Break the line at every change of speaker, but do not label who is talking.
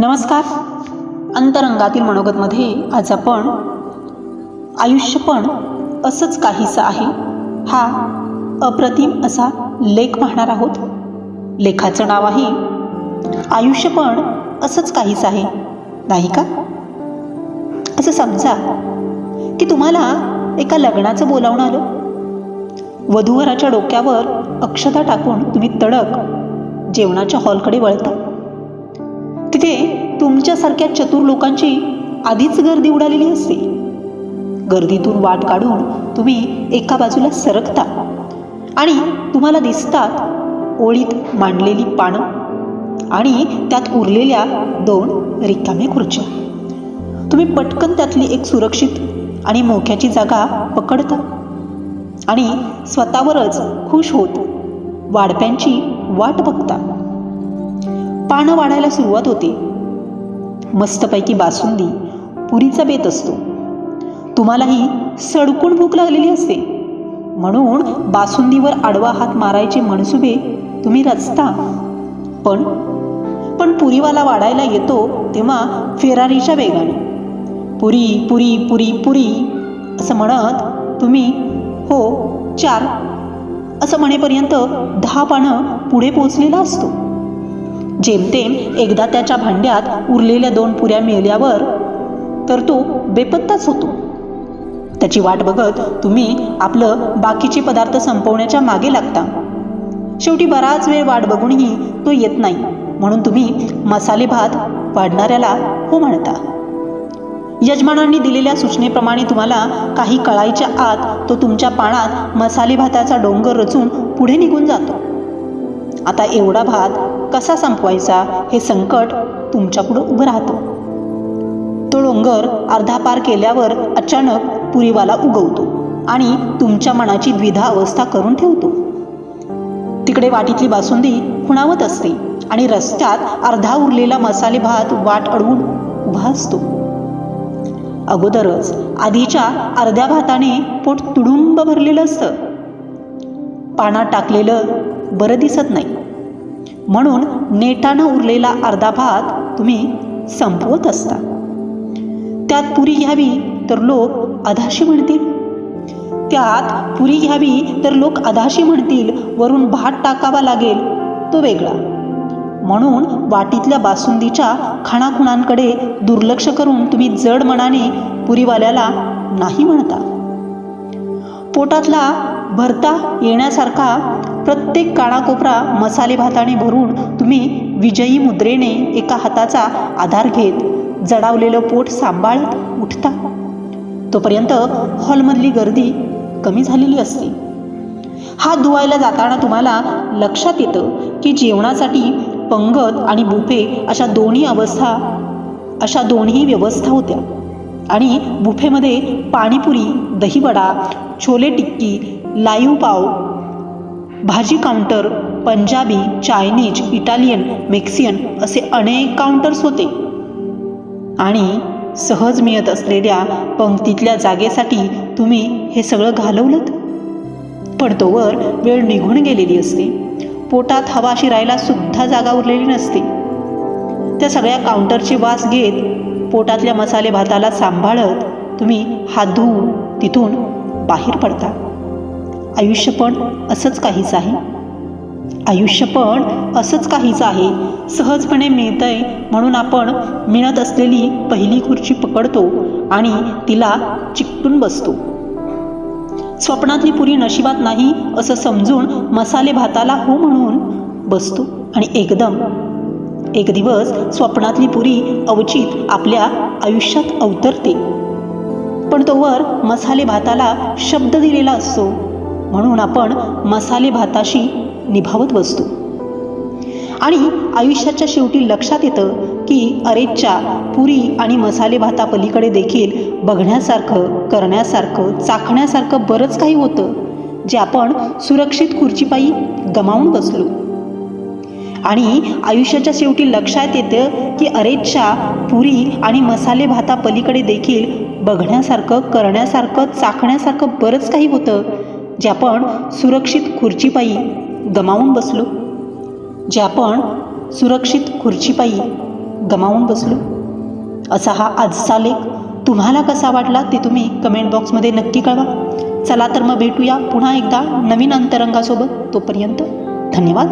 नमस्कार. अंतरंगातील मनोगतमध्ये आज आपण आयुष्य पण असंच काहीसं आहे. हा अप्रतिम असा लेख पाहणार आहोत. लेखाचं नाव आहे आयुष्य पण असंच काहीसं आहे. नाही का? असं समजा की तुम्हाला एका लग्नाचं बोलावणं आलं. वधूवराच्या डोक्यावर अक्षता टाकून तुम्ही तडक जेवणाच्या हॉलकडे वळता. तिथे तुमच्यासारख्या चतुर लोकांची आधीच गर्दी उडालेली असते. गर्दीतून वाट काढून तुम्ही एका बाजूला सरकता आणि तुम्हाला दिसतात ओळीत मांडलेली पानं आणि त्यात उरलेल्या दोन रिकाम्या खुर्च्या. तुम्ही पटकन त्यातली एक सुरक्षित आणि मोक्याची जागा पकडता आणि स्वतःवरच खुश होत वाढप्यांची वाट बघता. पानं वाढायला सुरुवात होते. मस्तपैकी बासुंदी पुरीचा बेत असतो. तुम्हालाही सडकून भूक लागलेली असते. म्हणून बासुंदीवर आडवा हात मारायचे मनसुबे तुम्ही रचता. पण पण पुरीवाला वाढायला येतो तेव्हा फेरारीच्या वेगाने. पुरी पुरी पुरी पुरी असं म्हणत तुम्ही हो चार असं म्हणेपर्यंत दहा पानं पुढे पोचलेला असतो. जेमतेम एकदा त्याच्या भांड्यात उरलेल्या दोन पुऱ्या मेल्यावर तर तो बेपत्ताच होतो. त्याची वाट बघत तुम्ही आपलं बाकीचे पदार्थ संपवण्याच्या मागे लागता. शेवटी बराच वेळ वाट बघूनही तो येत नाही. म्हणून तुम्ही मसाले भात वाढणाऱ्याला हो म्हणता. यजमानांनी दिलेल्या सूचनेप्रमाणे तुम्हाला काही कळाईच्या आत तो तुमच्या पाण्यात मसाले भाताचा डोंगर रचून पुढे निघून जातो. आता एवढा भात कसा संपवायचा हे संकट तुमच्यापुढं उभं राहतं. तो डोंगर अर्धा पार केल्यावर अचानक पुरीवाला उगवतो आणि तुमच्या मनाची द्विधा अवस्था करून ठेवतो. तिकडे वाटीतली बासुंदी खुणावत असते आणि रस्त्यात अर्धा उरलेला मसाले भात वाट अडवून उभा असतो. अगोदरच आधीच्या अर्ध्या भाताने पोट तुडुंब भरलेलं असतं. पानात टाकलेलं बरं दिसत नाही. म्हणून नेटानं उरलेला अर्धा भात तुम्ही संपवत असता. त्यात पुरी घ्यावी तर लोक अधाशी म्हणतील. त्यात पुरी घ्यावी तर लोक अधाशी म्हणतील. वरून भात टाकावा लागेल तो वेगळा. म्हणून वाटीतल्या बासुंदीच्या खाणाखुणांकडे दुर्लक्ष करून तुम्ही जड मनाने पुरीवाल्याला नाही म्हणता. पोटातला भरता येण्यासारखा प्रत्येक काळाकोपरा मसाले भाताने भरून तुम्ही विजयी मुद्रेने एका हाताचा आधार घेत जडावलेलं पोट सांभाळत उठता. तोपर्यंत हॉलमधली गर्दी कमी झालेली असते. हात धुवायला जाताना तुम्हाला लक्षात येतं की जेवणासाठी पंगत आणि बुफे अशा दोन्ही अवस्था अशा दोन्ही व्यवस्था होत्या. आणि बुफेमध्ये panipuri dahi vada chole tikki live pav bhaji counter Punjabi Chinese Italian Mexican असे अनेक काउंटर्स होते. आणि सहज मिळत असलेल्या पंक्तीतल्या जागेसाठी तुम्ही हे सगळं घालवलं पण तोवर वेळ निघून गेलेली असते. पोटात हवा शिरायला सुद्धा जागा उरलेली नसते. त्या सगळ्या काउंटरची वास घेत पोटातल्या मसाले भाताला सांभाळत तुम्ही हात धुवून तिथून बाहेर पडता. आयुष्य पण असंच काहीच आहे. आयुष्य पण असंच काहीच आहे. सहजपणे मिळतंय म्हणून आपण मिळत असलेली पहिली खुर्ची पकडतो आणि तिला चिकटून बसतो. स्वप्नातली पुरी नशिबात नाही असं समजून मसाले भाताला हो म्हणून बसतो आणि एकदम. एक दिवस स्वप्नातली पुरी अवचित आपल्या आयुष्यात अवतरते. पण तोवर मसाले भाताला शब्द दिलेला असतो. म्हणून आपण मसाले भाताशी निभावत बसतो. आणि आयुष्याच्या शेवटी लक्षात येतं की अरेच्या पुरी आणि मसाले भातापलीकडे देखील बघण्यासारखं करण्यासारखं चाखण्यासारखं बरंच काही होतं जे आपण सुरक्षित खुर्चीपायी गमावून बसलो. आणि आयुष्याच्या शेवटी लक्षात येतं की अरेच्या पुरी आणि मसाले भातापलीकडे देखील बघण्यासारखं करण्यासारखं चाखण्यासारखं बरंच काही होतं जे आपण सुरक्षित खुर्चीपायी गमावून बसलो. जे आपण सुरक्षित खुर्चीपायी गमावून बसलो. असा हा आजचा लेख तुम्हाला कसा वाटला ते तुम्ही कमेंट बॉक्समध्ये नक्की कळवा. चला तर मग भेटूया पुन्हा एकदा नवीन अंतरंगासोबत तोपर्यंत धन्यवाद.